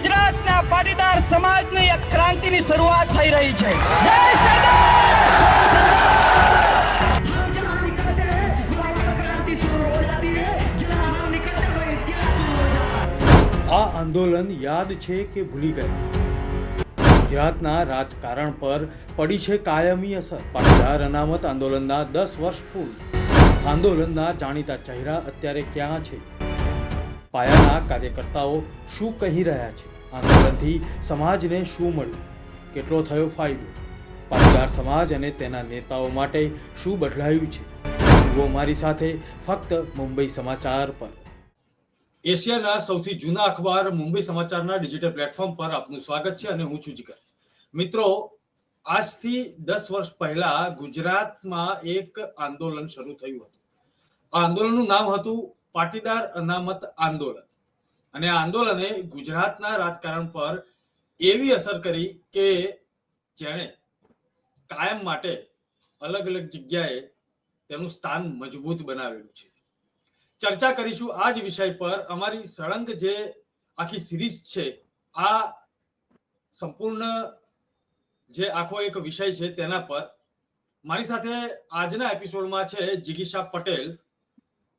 ગુજરાતના પાટીદાર સમાજની એક ક્રાંતિની શરૂઆત થઈ રહી છે. જય આ આંદોલન યાદ છે કે ભૂલી ગયા ગુજરાતના રાજકારણ પર પડી છે કાયમી અસર. પાટીદાર અનામત આંદોલનના દસ વર્ષ પૂર્ણ. આંદોલનના જાણીતા ચહેરા અત્યારે ક્યાં છે? પાયાના કાર્યકર્તાઓ શું કહી રહ્યા છે? આંદોલનથી સમાજને શું મળ્યું? કેટલો થયો ફાયદો? પાટીદાર સમાજ અને તેના નેતાઓ માટે શું બદલાયું છે? જુઓ મારી સાથે ફક્ત મુંબઈ સમાચાર પર. એશિયાના સૌથી જૂના અખબાર મુંબઈ સમાચારના ડિજિટલ પ્લેટફોર્મ પર આપનું સ્વાગત છે અને હું છું જીગર. મિત્રો, આજથી દસ વર્ષ પહેલા ગુજરાતમાં એક આંદોલન શરૂ થયું હતું. આ આંદોલનનું નામ હતું પાટીદાર અનામત આંદોલન. અને આ આંદોલને ગુજરાતના રાજકારણ પર એવી અસર કરી કે જેણે કાયમ માટે અલગ અલગ જગ્યાએ તેનું સ્થાન મજબૂત બનાવેલું છે. ચર્ચા કરીશું આ જ વિષય પર. અમારી સળંગ જે આખી સિરીઝ છે આ સંપૂર્ણ જે આખો એક વિષય છે તેના પર મારી સાથે આજના એપિસોડમાં છે જિગીશા પટેલ.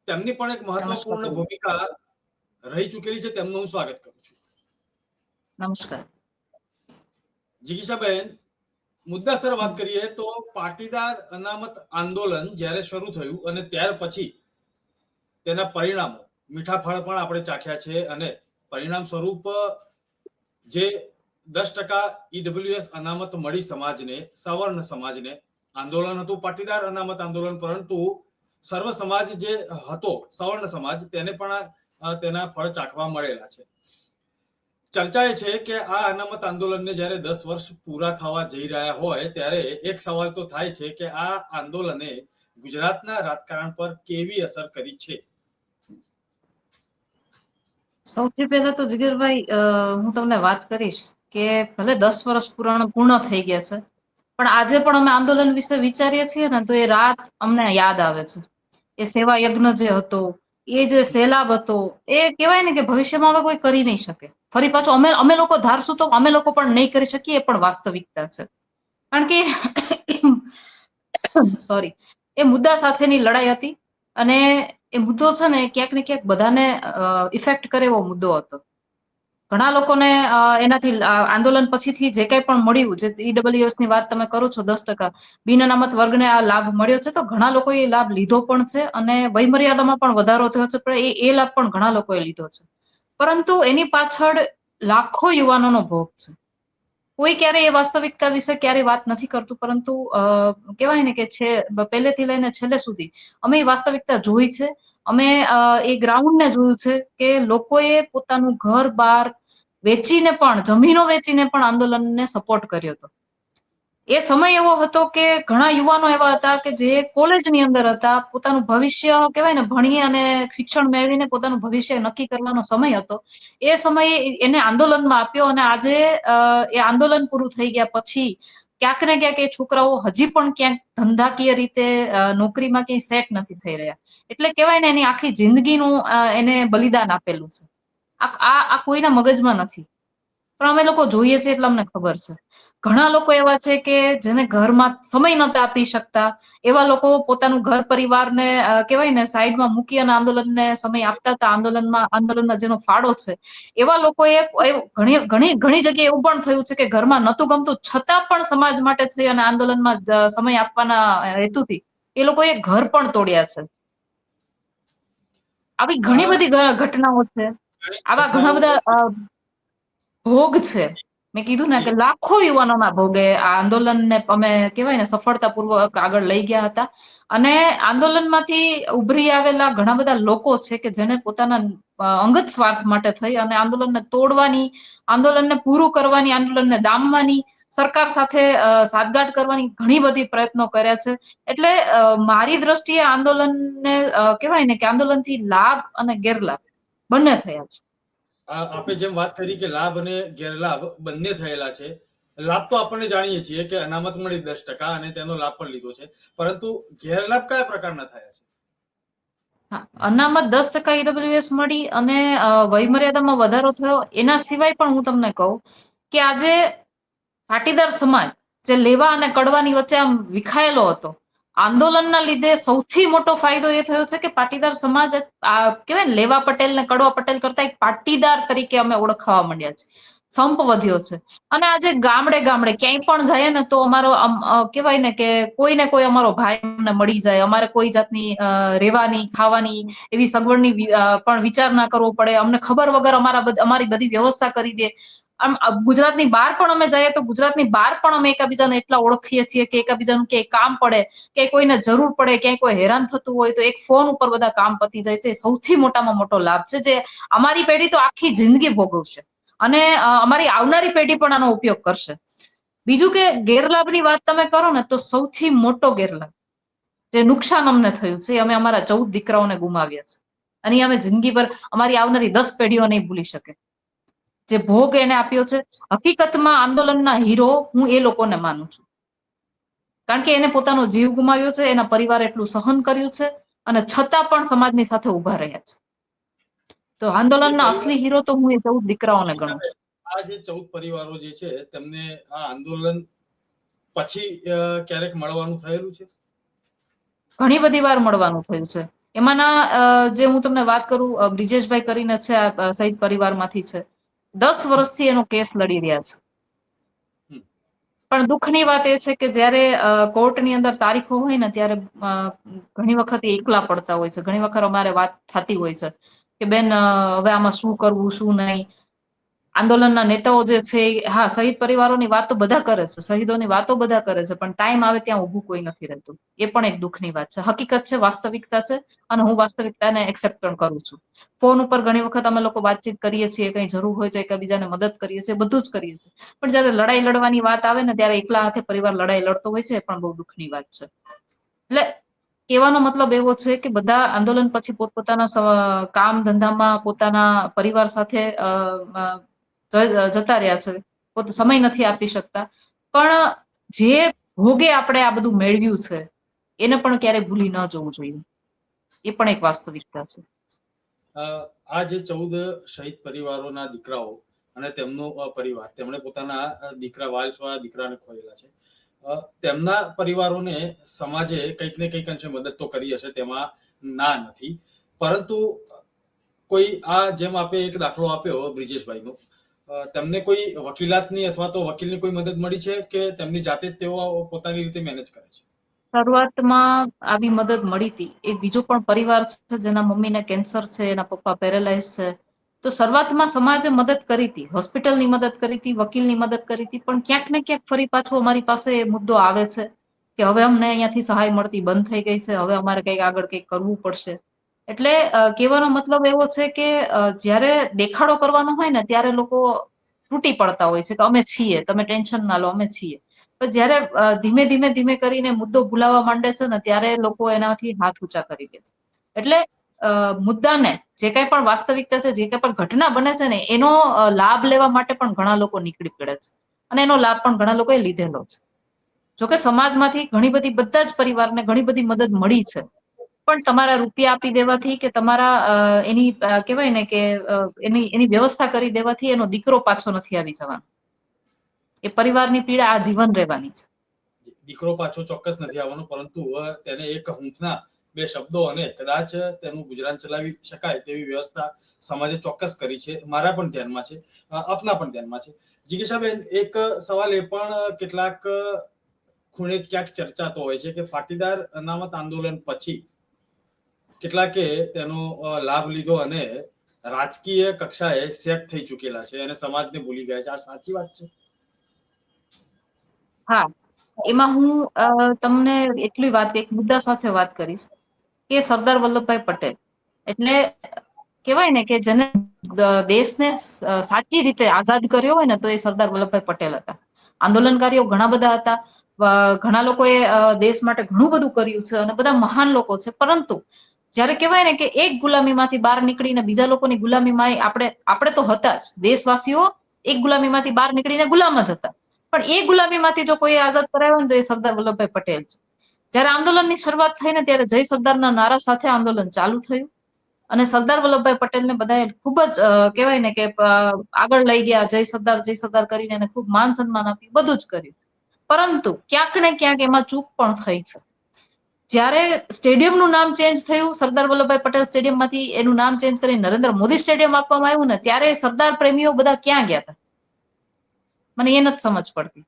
તેમની પણ એક મહત્વપૂર્ણ ભૂમિકા રહી ચૂકેલી છે તેમનું હું સ્વાગત કરું છું. નમસ્કાર. જિગીશાબેન મુદ્દાસર વાત કરીએ તો પાટીદાર અનામત આંદોલન જ્યારે શરૂ થયું અને ત્યાર પછી તેના પરિણામો મીઠા ફળ પણ આપણે ચાખ્યા છે અને પરિણામ સ્વરૂપ જે દસ ટકા ઈડબ્લ્યુએસ અનામત મળી સમાજને સવર્ણ સમાજને આંદોલન હતું પાટીદાર અનામત આંદોલન પરંતુ સર્વ સમાજ જે હતો સવર્ણ સમાજ તેને પણ તેના ફળ ચાખવા મળેલા છે. ચર્ચા એ છે કે આ અનામત આંદોલનને જ્યારે દસ વર્ષ પૂરા થવા જઈ રહ્યા હોય, ત્યારે એક સવાલ તો થાય છે કે આ આંદોલને ગુજરાતના રાજકારણ પર કેવી અસર કરી છે? સૌથી પહેલા તો જીગરભાઈ હું તમને વાત કરીશ કે ભલે દસ વર્ષ પૂર્ણ પૂર્ણ થઈ ગયા છે, પણ આજે પણ અમે આંદોલન વિશે વિચારીએ છીએ ને તો એ રાત અમને યાદ આવે છે. એ સેવા યજ્ઞ જે હતો એ જે સેલાબ હતો, એ કહેવાય ને કે ભવિષ્યમાં હવે કોઈ કરી નહીં શકે. ફરી પાછું અમે અમે લોકો ધારશું તો અમે લોકો પણ નહીં કરી શકીએ, એ પણ વાસ્તવિકતા છે. કારણ કે સોરી એ મુદ્દા સાથેની લડાઈ હતી અને એ મુદ્દો છે ને ક્યાંક ને ક્યાંક બધાને ઇફેક્ટ કરે એવો મુદ્દો હતો. ઘણા લોકોને એનાથી આંદોલન પછીથી જે કંઈ પણ મળ્યું, જે ઈડબ્લ્યુએસની વાત તમે કરો છો દસ ટકા, બિન અનામત વર્ગને આ લાભ મળ્યો છે, તો ઘણા લોકોએ લાભ લીધો પણ છે અને વયમર્યાદામાં પણ વધારો થયો છે, પણ એ એ લાભ પણ ઘણા લોકોએ લીધો છે. પરંતુ એની પાછળ લાખો યુવાનોનો ભોગ છે. કોઈ ક્યારે એ વાસ્તવિકતા વિશે ક્યારે વાત નથી કરતું, પરંતુ કહેવાય ને કે છે પહેલેથી લઈને છેલ્લે સુધી અમે એ વાસ્તવિકતા જોઈ છે. અમે એ ગ્રાઉન્ડને જોયું છે કે લોકોએ પોતાનું ઘર, બાર વેચીને પણ, જમીનો વેચીને પણ આંદોલનને સપોર્ટ કર્યો હતો. એ સમય એવો હતો કે ઘણા યુવાનો એવા હતા કે જે કોલેજની અંદર હતા, પોતાનું ભવિષ્ય કહેવાય ને ભણી અને શિક્ષણ મેળવીને પોતાનું ભવિષ્ય નક્કી કરવાનો સમય હતો. એ સમયે એને આંદોલનમાં આપ્યો અને આજે એ આંદોલન પૂરું થઈ ગયા પછી ક્યાંક ને ક્યાંક એ છોકરાઓ હજી પણ ક્યાંક ધંધાકીય રીતે નોકરીમાં ક્યાંય સેટ નથી થઈ રહ્યા. એટલે કહેવાય ને, એની આખી જિંદગીનું એને બલિદાન આપેલું છે. આ આ કોઈના મગજમાં નથી. પણ અમે લોકો જોઈએ છીએ એટલે અમને ખબર છે. ઘણા લોકો એવા છે કે જેને ઘરમાં સમય નતા આપી શકતા એવા લોકો પોતાનું ઘર પરિવારને કહેવાય ને સાઈડમાં મૂકી અને આંદોલનને સમય આપતા હતા. આંદોલનમાં આંદોલનમાં જેનો ફાળો છે. એવા લોકોએ ઘણી ઘણી ઘણી જગ્યાએ એવું પણ થયું છે કે ઘરમાં નતું ગમતું છતાં પણ સમાજ માટે થઈ અને આંદોલનમાં સમય આપવાના હેતુથી એ લોકોએ ઘર પણ તોડ્યા છે. આવી ઘણી બધી ઘટનાઓ છે. આવા ઘણા બધા ભોગ છે મેં કીધું ને કે લાખો યુવાનોના ભોગે આ આંદોલનને અમે કહેવાય ને સફળતાપૂર્વક આગળ લઈ ગયા હતા. અને આંદોલનમાંથી ઉભરી આવેલા ઘણા બધા લોકો છે કે જેને પોતાના અંગત સ્વાર્થ માટે થઈ અને આંદોલનને તોડવાની આંદોલનને પૂરું કરવાની આંદોલનને દામવાની સરકાર સાથે અ, સાદગાંઠ કરવાની ઘણી બધી પ્રયત્નો કર્યા છે. એટલે મારી દ્રષ્ટિએ આંદોલનને કહેવાય ને કે આંદોલનથી લાભ અને ગેરલાભ બંને થયા છે. આ આપણે જેમ વાત કરી કે લાભ અને ગેરલાભ બંને થયેલા છે. લાભ તો આપણને જાણીએ છીએ કે અનામત મળી દસ ટકા અને તેનો લાભ પણ લીધો છે. પરંતુ ગેરલાભ કયા પ્રકારના થયા છે? અનામત દસ ટકા ઈડબ્લ્યુએસ મળી અને વયમર્યાદામાં વધારો થયો. એના સિવાય પણ હું તમને કહું કે આજે પાટીદાર સમાજ જે લેવા અને કડવાની વચ્ચે આમ વિખાયેલો હતો આંદોલનના લીધે સૌથી મોટો ફાયદો એ થયો છે કે પાટીદાર સમાજ કહેવાય લેવા પટેલ ને કડવા પટેલ કરતા એક પાટીદાર તરીકે અમે ઓળખાવા માંડ્યા છે. સંપ વધ્યો છે. અને આજે ગામડે ગામડે ક્યાંય પણ જાય ને તો અમારો કહેવાય ને કે કોઈ ને કોઈ અમારો ભાઈ અમને મળી જાય. અમારે કોઈ જાતની રહેવાની, ખાવાની એવી સગવડની પણ વિચાર ના કરવો પડે. અમને ખબર વગર અમારા અમારી બધી વ્યવસ્થા કરી દે. આમ ગુજરાતની બહાર પણ અમે જઈએ તો ગુજરાતની બહાર પણ અમે એકબીજાને એટલા ઓળખીએ છીએ કે એકબીજાનું ક્યાંય કામ પડે કે કોઈને જરૂર પડે, ક્યાંય કોઈ હેરાન થતું હોય તો એક ફોન ઉપર બધા કામ પતી જાય છે. સૌથી મોટામાં મોટો લાભ છે જે અમારી પેઢી તો આખી જિંદગી ભોગવશે અને અમારી આવનારી પેઢી પણ આનો ઉપયોગ કરશે. બીજું કે ગેરલાભની વાત તમે કરો ને તો સૌથી મોટો ગેરલાભ જે નુકસાન અમને થયું છે અમે અમારા ચૌદ દીકરાઓને ગુમાવ્યા છે. અને અમે જિંદગીભર અમારી આવનારી દસ પેઢીઓ નહીં ભૂલી શકે. જે ભોગ એને આપ્યો છે હકીકતમાં આંદોલનના હીરો હું એ લોકોને માનું છું. કારણ કે એને પોતાનો જીવ ગુમાવ્યો છે એના પરિવારે એટલું સહન કર્યું છે અને છતાં પણ સમાજની સાથે ઊભા રહ્યા છે. તો આંદોલનના અસલી હીરો તો હું એ ચૌદ દીકરાઓને ગણું છું. આ જે ચૌદ પરિવારો જે છે તેમને આ આંદોલન પછી ક્યારેક મળવાનું થયેલું છે? ઘણી બધી વાર મળવાનું થયું છે. એમાંના જે હું તમને વાત કરું બ્રિજેશભાઈ કરીને છે આ શહીદ પરિવારમાંથી છે. દસ વર્ષથી એનો કેસ લડી રહ્યા છે. પણ દુઃખની વાત એ છે કે જ્યારે કોર્ટની અંદર તારીખો હોય ને ત્યારે ઘણી વખત એકલા પડતા હોય છે. ઘણી વખત અમારે વાત થતી હોય છે કે બેન હવે આમાં શું કરવું શું નહીં? આંદોલનના નેતાઓ જે છે હા, શહીદ પરિવારોની વાત બધા કરે છે, શહીદોની વાતો બધા કરે છે, પણ ટાઈમ આવે ત્યાં ઊભું કોઈ નથી રહેતું. એ પણ એક દુઃખની વાત છે. હકીકત છે, વાસ્તવિકતા છે, અને હું વાસ્તવિકતાને એક્સેપ્ટ પણ કરું છું. ફોન ઉપર ઘણી વખત અમે લોકો વાતચીત કરીએ છીએ, કઈ જરૂર હોય તો એકબીજાને મદદ કરીએ છીએ, બધું જ કરીએ છીએ. પણ જયારે લડાઈ લડવાની વાત આવે ને, ત્યારે એકલા હાથે પરિવાર લડાઈ લડતો હોય છે, એ પણ બહુ દુઃખની વાત છે. એટલે કહેવાનો મતલબ એવો છે કે બધા આંદોલન પછી પોતપોતાના કામ ધંધામાં પોતાના પરિવાર સાથે જતા રહ્યા છે. પોતે સમય નથી આપી શકતા. પણ જે ભોગે આપણે આ બધું મેળવ્યું છે એને પણ ક્યારેય ભૂલી ન જવું જોઈએ. એ પણ એક વાસ્તવિકતા છે. આ જે ચૌદ શહીદ પરિવારોના દીકરાઓ અને તેમનો પરિવાર તેમણે પોતાના દીકરા વાલછોયા દીકરાને ખોયેલા છે. તેમના પરિવારોને સમાજે કંઈક ને કંઈક અંશે મદદ તો કરી હશે તેમાં ના નથી. પરંતુ કોઈ આ જેમ આપે એક દાખલો આપ્યો બ્રિજેશભાઈનો. અ, તેમને કોઈ વકીલાતની અથવા તો વકીલની કોઈ મદદ મળી છે કે તેમની જાતે જ તેઓ પોતાની રીતે મેનેજ કરે છે? શરૂઆતમાં આવી મદદ મળી હતી. એક બીજો પણ પરિવાર છે જેના મમ્મીને કેન્સર છે, એના પપ્પા પેરેલાઇઝ છે. તો શરૂઆતમાં સમાજે મદદ કરી હતી. હોસ્પિટલની મદદ કરી હતી, વકીલની મદદ કરી હતી. પણ ક્યાંક ને ક્યાંક ફરી પાછો અમારી પાસે એ મુદ્દો આવે છે કે હવે અમને અહીંયાથી સહાય મળતી બંધ થઈ ગઈ છે. હવે અમારે કંઈક આગળ કંઈક કરવું પડશે. એટલે કહેવાનો મતલબ એવો છે કે જ્યારે દેખાડો કરવાનો હોય ને, ત્યારે લોકો તૂટી પડતા હોય છે કે અમે છીએ, તમે ટેન્શન ના લો, અમે છીએ. પણ જ્યારે ધીમે ધીમે ધીમે કરીને મુદ્દો ભૂલાવા માંડે છે ને, ત્યારે લોકો એનાથી હાથ ઊંચા કરી દે છે. એટલે મુદ્દાને જે કઈ પણ વાસ્તવિકતા છે, જે કઈ પણ ઘટના બને છે ને, એનો લાભ લેવા માટે પણ ઘણા લોકો નીકળી પડે છે. અને એનો લાભ પણ ઘણા લોકોએ લીધેલો છે. જોકે સમાજમાંથી ઘણી બધી, બધા જ પરિવારને ઘણી બધી મદદ મળી છે. પણ તમારા રૂપિયા આપી દેવાથી કે તમારા એની કહેવાય ને કે એની એની વ્યવસ્થા કરી દેવાથી એનો દીકરો પાછો નથી આવી જવાનો. એ પરિવારની પીડા આ જીવન રહેવાની છે. દીકરો પાછો ચોક્કસ નથી આવવાનો, પરંતુ તેને એક હૂંફના બે શબ્દો અને કદાચ તેનું ગુજરાન ચલાવી શકાય તેવી વ્યવસ્થા સમાજે ચોક્કસ કરી છે. મારા પણ ધ્યાનમાં છે અપના પણ ધ્યાનમાં છે. જિગીશાબેન, એક સવાલ એ પણ કેટલાક ખૂણે ક્યાંક ચર્ચાતો હોય છે કે પાટીદાર અનામત આંદોલન પછી કેટલાકે તેનો લાભ લીધો અને રાજકીય કક્ષાએ સેટ થઈ ચૂકેલા છે અને સમાજને ભૂલી ગયા છે. આ સાચી વાત છે? હા. એમાં હું તમને એટલી વાત, એક મુદ્દા સાથે વાત કરીશ કે સરદાર વલ્લભભાઈ પટેલ. એટલે કહેવાય ને કે જેને દેશને સાચી રીતે આઝાદ કર્યો હોય ને તો એ સરદાર વલ્લભભાઈ પટેલ હતા. આંદોલનકારીઓ ઘણા બધા હતા. ઘણા લોકોએ દેશ માટે ઘણું બધું કર્યું છે અને બધા મહાન લોકો છે. પરંતુ જ્યારે કહેવાય ને કે એક ગુલામીમાંથી બહાર નીકળીને બીજા લોકોની ગુલામીમાં આપણે આપણે તો હતા જ. દેશવાસીઓ એક ગુલામીમાંથી બહાર નીકળીને ગુલામ જ હતા. પણ એ ગુલામીમાંથી જો કોઈ આઝાદ કરાયો ને તો એ સરદાર વલ્લભભાઈ પટેલ છે. જ્યારે આંદોલનની શરૂઆત થઈ ને ત્યારે જય સરદારના નારા સાથે આંદોલન ચાલુ થયું. અને સરદાર વલ્લભભાઈ પટેલને બધાએ ખૂબ જ કહેવાય ને કે આગળ લઈ ગયા. જય સરદાર જય સરદાર કરીને એને ખૂબ માન સન્માન આપ્યું. બધું જ કર્યું. પરંતુ ક્યાંક ને ક્યાંક એમાં ચૂક પણ થઈ છે. જ્યારે સ્ટેડિયમનું નામ ચેન્જ થયું, સરદાર વલ્લભભાઈ પટેલ સ્ટેડિયમમાંથી એનું નામ ચેન્જ કરી નરેન્દ્ર મોદી સ્ટેડિયમ આપવામાં આવ્યું ને, ત્યારે સરદાર પ્રેમીઓ બધા ક્યાં ગયા હતા? મને એ નથી સમજ પડતી.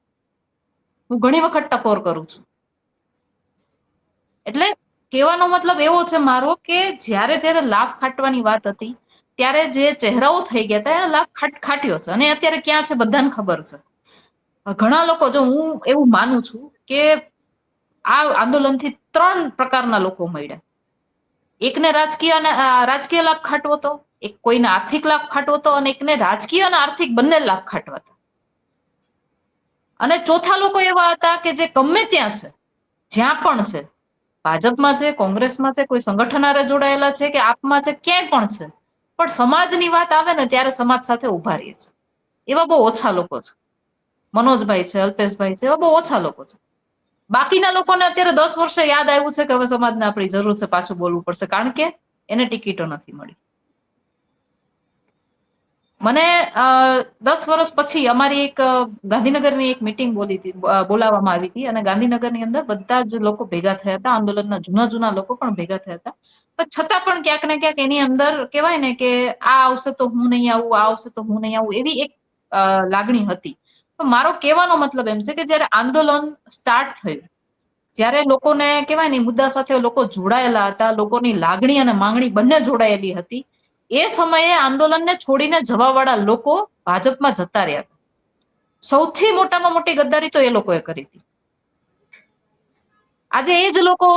હું ઘણી વખત ટકોર કરું છું. એટલે કહેવાનો મતલબ એવો છે મારો કે જ્યારે જ્યારે લાભ ખાટવાની વાત હતી, ત્યારે જે ચહેરાઓ થઈ ગયા હતા, એને લાભ ખાટ ખાટ્યો છે. અને અત્યારે ક્યાં છે બધાને ખબર છે. ઘણા લોકો, જો હું એવું માનું છું કે આ આંદોલનથી ત્રણ પ્રકારના લોકો મળ્યા. એકને રાજકીય રાજકીય લાભ ખાટવો હતો, એક કોઈને આર્થિક લાભ ખાટવો હતો અને એકને રાજકીય અને આર્થિક બંને લાભ ખાટવા હતા. અને ચોથા લોકો એવા હતા કે જે ગમે ત્યાં છે, જ્યાં પણ છે, ભાજપમાં છે, કોંગ્રેસમાં છે, કોઈ સંગઠન હારે જોડાયેલા છે કે આપમાં છે, ક્યાંય પણ છે, પણ સમાજની વાત આવે ને ત્યારે સમાજ સાથે ઊભા રહીએ છે એવા બહુ ઓછા લોકો છે. મનોજભાઈ છે, અલ્પેશભાઈ છે, એવા બહુ ઓછા લોકો છે. બાકીના લોકોને અત્યારે દસ વર્ષે યાદ આવ્યું છે કે હવે સમાજને આપણી જરૂર છે પાછું બોલવું પડશે. કારણ કે એને ટિકિટો નથી મળી. મને દસ વર્ષ પછી અમારી એક ગાંધીનગરની એક મિટિંગ બોલી હતી બોલાવવામાં આવી હતી અને ગાંધીનગરની અંદર બધા જ લોકો ભેગા થયા હતા. આંદોલનના જૂના જૂના લોકો પણ ભેગા થયા હતા. પણ છતાં પણ ક્યાંક ને ક્યાંક એની અંદર કહેવાય ને કે આ આવશે તો હું નહીં આવું, આ આવશે તો હું નહીં આવું એવી એક લાગણી હતી. મારો કહેવાનો મતલબ એમ છે કે જ્યારે આંદોલન સ્ટાર્ટ થયું, જ્યારે લોકોને કહેવાય ને, મુદ્દા સાથે લોકો જોડાયેલા હતા, લોકોની લાગણી અને માંગણી બંને જોડાયેલી હતી, એ સમયે આંદોલનને છોડીને જવાવાળા લોકો ભાજપમાં જતા રહ્યા હતા. સૌથી મોટામાં મોટી ગદ્દારી તો એ લોકોએ કરી હતી. આજે એ જ લોકો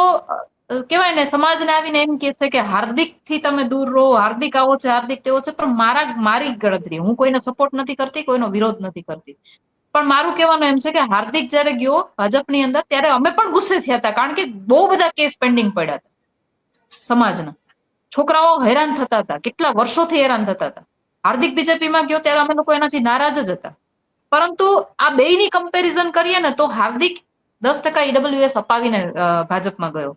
કહેવાય ને, સમાજને આવીને એમ કે છે કે હાર્દિકથી તમે દૂર રહો, હાર્દિક આવો છે, હાર્દિક તેવો છે, પણ મારા, મારી ગણતરી, હું કોઈને સપોર્ટ નથી કરતી, કોઈનો વિરોધ નથી કરતી. પણ મારું કહેવાનું એમ છે કે હાર્દિક જ્યારે ગયો ભાજપની અંદર, ત્યારે અમે પણ ગુસ્સે થયા હતા, કારણ કે બહુ બધા કેસ પેન્ડિંગ પડ્યા હતા સમાજના. છોકરાઓ હેરાન થતા હતા, કેટલા વર્ષોથી હેરાન થતા હતા. હાર્દિક બીજેપીમાં ગયો ત્યારે અમે લોકો એનાથી નારાજ જ હતા. પરંતુ આ બેયની કમ્પેરિઝન કરીએ ને તો હાર્દિક દસ ટકા ઈડબ્લ્યુએસ અપાવીને ભાજપમાં ગયો.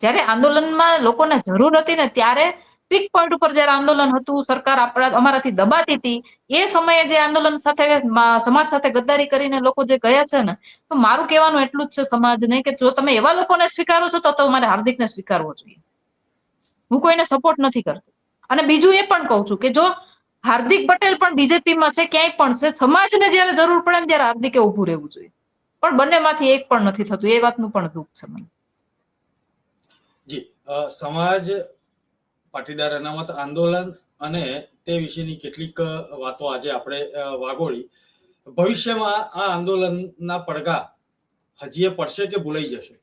જ્યારે આંદોલનમાં લોકોને જરૂર હતી ને ત્યારે પીક પોઈન્ટ ઉપર જયારે આંદોલન હતું, સરકાર આપણા અમારાથી દબાતી હતી, એ સમયે જે આંદોલન સાથે સમાજ સાથે ગદ્દારી કરીને લોકો જે ગયા છે ને, તો મારું કહેવાનું એટલું જ છે સમાજને કે જો તમે એવા લોકોને સ્વીકારો છો, તો તમારે હાર્દિકને સ્વીકારવો જોઈએ. હું કોઈને સપોર્ટ નથી કરતી. અને બીજું એ પણ કહું છું કે જો હાર્દિક પટેલ પણ બીજેપીમાં છે, ક્યાંય પણ છે, સમાજને જ્યારે જરૂર પડે ને ત્યારે હાર્દિકે ઊભું રહેવું જોઈએ. પણ બંનેમાંથી એક પણ નથી થતું, એ વાતનું પણ દુઃખ છે મને. જી સમાજ પાટીદાર અનામત આંદોલન અને તે વિશેની કેટલીક વાતો આજે આપણે વાગોળી. ભવિષ્યમાં આ આંદોલનના પડઘા હજીએ પડશે કે ભૂલાઈ જશે?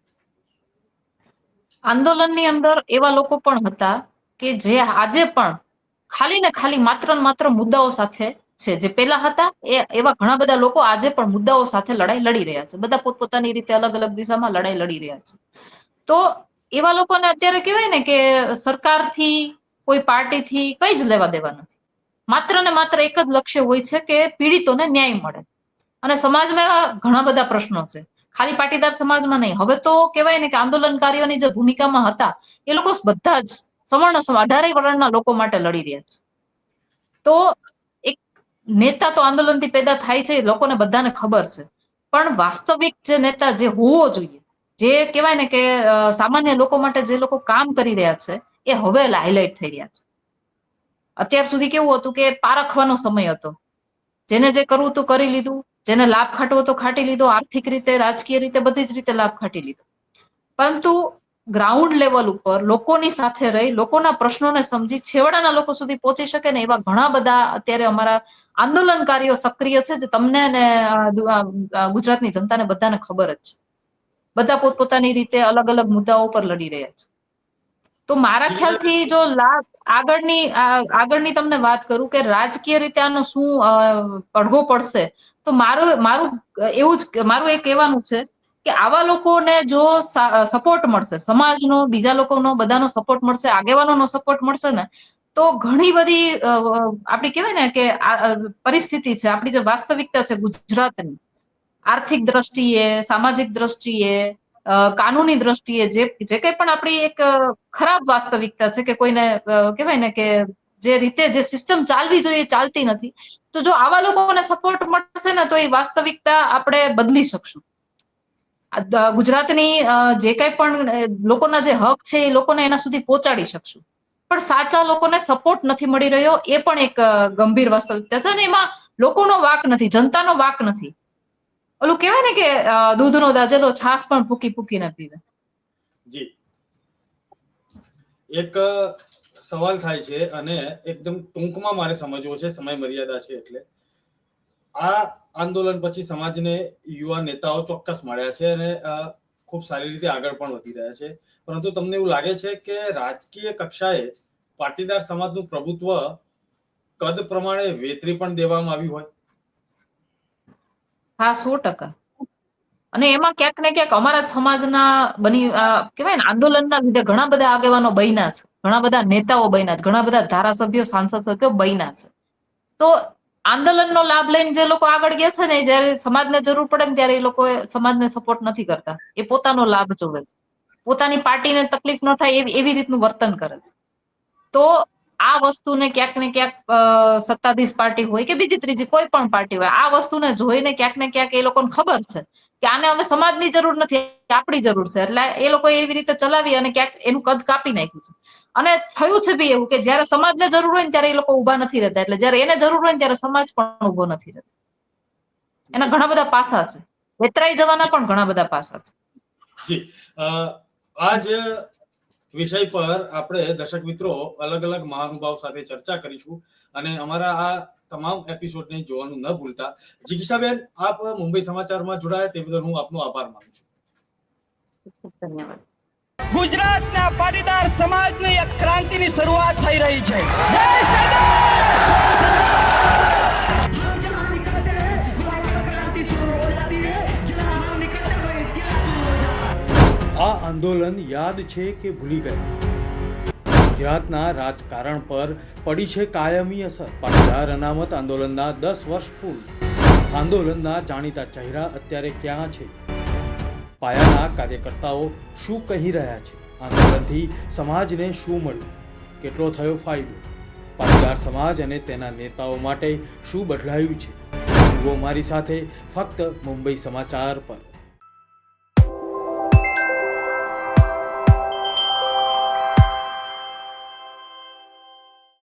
આંદોલનની અંદર એવા લોકો પણ હતા કે જે આજે પણ ખાલી ને ખાલી માત્ર ને માત્ર મુદ્દાઓ સાથે છે. જે પેલા હતા એ, એવા ઘણા બધા લોકો આજે પણ મુદ્દાઓ સાથે લડાઈ લડી રહ્યા છે. બધા પોતપોતાની રીતે અલગ અલગ દિશામાં લડાઈ લડી રહ્યા છે. તો એવા લોકોને અત્યારે કહેવાય ને કે સરકારથી, કોઈ પાર્ટીથી કઈ જ લેવા દેવા નથી. માત્ર ને માત્ર એક જ લક્ષ્ય હોય છે કે પીડિતોને ન્યાય મળે. અને સમાજમાં ઘણા બધા પ્રશ્નો છે. ખાલી પાટીદાર સમાજમાં નહીં. હવે તો કહેવાય ને કે આંદોલનકારીઓની જે ભૂમિકામાં હતા, એ લોકો બધા જ સવર્ણ અઢારે વર્ણના લોકો માટે લડી રહ્યા છે. તો એક નેતા તો આંદોલનથી પેદા થાય છે લોકોને બધાને ખબર છે. પણ વાસ્તવિક જે નેતા જે હોવો જોઈએ જે કહેવાય ને કે સામાન્ય લોકો માટે જે લોકો કામ કરી રહ્યા છે એ હવે હાઇલાઇટ થઈ રહ્યા છે. અત્યાર સુધી કેવું હતું કે પારખવાનો સમય હતો. જેને જે કરવું હતું કરી લીધું જેને લાભ ખાટવો તો ખાટી લીધો આર્થિક રીતે રાજકીય રીતે બધી જ રીતે લાભ ખાટી લીધો. પરંતુ ગ્રાઉન્ડ લેવલ ઉપર લોકોની સાથે રહી લોકોના પ્રશ્નોને સમજી છેવાડાના લોકો સુધી પહોંચી શકે ને એવા ઘણા બધા અત્યારે અમારા આંદોલનકારીઓ સક્રિય છે જે તમને ને અ, દુ- અ, અ, ગુજરાતની જનતાને બધાને ખબર જ છે. બધા પોતપોતાની રીતે અલગ અલગ મુદ્દાઓ પર લડી રહ્યા છે. તો મારા ખ્યાલથી જો. આગળની આગળની તમને વાત કરું કે રાજકીય રીતે આનો શું પડઘો પડશે તો મારું મારું એવું જ મારું એ કહેવાનું છે કે આવા લોકોને જો સપોર્ટ મળશે સમાજનો બીજા લોકોનો બધાનો સપોર્ટ મળશે આગેવાનોનો સપોર્ટ મળશે ને તો ઘણી બધી આપણી કહેવાય ને કે પરિસ્થિતિ છે આપણી જે વાસ્તવિકતા છે ગુજરાતની આર્થિક દ્રષ્ટિએ, સામાજિક દ્રષ્ટિએ કાનૂની દ્રષ્ટિએ જે જે કંઈ પણ આપણી એક ખરાબ વાસ્તવિકતા છે કે કોઈને કહેવાય ને કે જે રીતે જે સિસ્ટમ ચાલવી જોઈએ ચાલતી નથી, તો જો આવા લોકોને સપોર્ટ મળશે ને તો એ વાસ્તવિકતા આપણે બદલી શકશું. ગુજરાતની જે કઈ પણ લોકોના જે હક છે એ લોકોને એના સુધી પહોંચાડી શકશું. પણ સાચા લોકોને સપોર્ટ નથી મળી રહ્યો એ પણ એક ગંભીર વાસ્તવિકતા છે અને એમાં લોકોનો વાક નથી, જનતાનો વાક નથી. ઓલું કહેવાય ને કે દૂધનો દાજેલો છાસ પણ ફૂકી ફૂકીને પીવે. જી. એક સવાલ થાય છે અને એકદમ ટૂંકમાં મારે સમજવો છે, સમય મર્યાદા છે એટલે. આ આંદોલન પછી સમાજને યુવા નેતાઓ ચોક્કસ મળ્યા છે અને ખૂબ સારી રીતે આગળ પણ વધી રહ્યા છે. પરંતુ તમને એવું લાગે છે કે રાજકીય કક્ષાએ પાટીદાર સમાજનું પ્રભુત્વ કદ પ્રમાણે વેતરી પણ દેવામાં આવ્યું હોય? હા, સો ટકા. અને એમાં ક્યાંક ને ક્યાંક અમારા સમાજના બની કહેવાય ને, આંદોલનના લીધે ઘણા બધા આગેવાનો બન્યા છે. ઘણા બધા નેતાઓ બન્યા છે. ઘણા બધા ધારાસભ્યો સાંસદ સભ્યો બન્યા છે. તો આંદોલનનો લાભ લઈને જે લોકો આગળ ગયા છે ને, જ્યારે સમાજને જરૂર પડે ને, ત્યારે એ લોકો સમાજને સપોર્ટ નથી કરતા. એ પોતાનો લાભ જોવે છે. પોતાની પાર્ટીને તકલીફ ન થાય એવી રીતનું વર્તન કરે છે. તો આ વસ્તુને ક્યાંક ને ક્યાંક સત્તાધીશ પાર્ટી હોય કે બીજી ત્રીજી કોઈ પણ પાર્ટી હોય આ વસ્તુને જોઈને ક્યાંક ને ક્યાંક એ લોકોને ખબર છે કે આને હવે સમાજની જરૂર નથી આપણી જરૂર છે. એટલે એ લોકો એવી રીતે ચલાવી અને ક્યાંક એનું કદ કાપી નાખ્યું છે. અને થયું છે બી એવું કે જ્યારે સમાજને જરૂર હોય ને ત્યારે એ લોકો ઊભા નથી રહેતા. એટલે જ્યારે એને જરૂર હોય ને ત્યારે સમાજ પણ ઊભો નથી રહેતો. એના ઘણા બધા પાસા છે. વેતરાઈ જવાના પણ ઘણા બધા પાસા છે. જી. અ, આ જ વિષય પર આપણે દર્શક મિત્રો અલગ અલગ મહાનુભાવ સાથે ચર્ચા કરીશું અને અમારા આ તમામ એપિસોડને જોવાનું ન ભૂલતા. જિગીશાબેન આપ મુંબઈ સમાચારમાં જોડાયા તે બદલ હું આપનો આભાર માનું છું. ધન્યવાદ. ગુજરાતના પાટીદાર સમાજની એક ક્રાંતિની શરૂઆત થઈ રહી છે. જય સરદાર! हम આ આંદોલન યાદ છે કે ભૂલી ગયા ગુજરાતના રાજકારણ પર પડી છે કાયમી અસર. પાટીદાર અનામત આંદોલનના દસ વર્ષ પૂર્ણ. આંદોલનના જાણીતા ચહેરા અત્યારે ક્યાં છે? પાયાના કાર્યકર્તાઓ શું કહી રહ્યા છે? આંદોલનથી સમાજને શું મળ્યું? કેટલો થયો ફાયદો? પાટીદાર સમાજ અને તેના નેતાઓ માટે શું બદલાયું છે? જુઓ મારી સાથે ફક્ત મુંબઈ સમાચાર પર.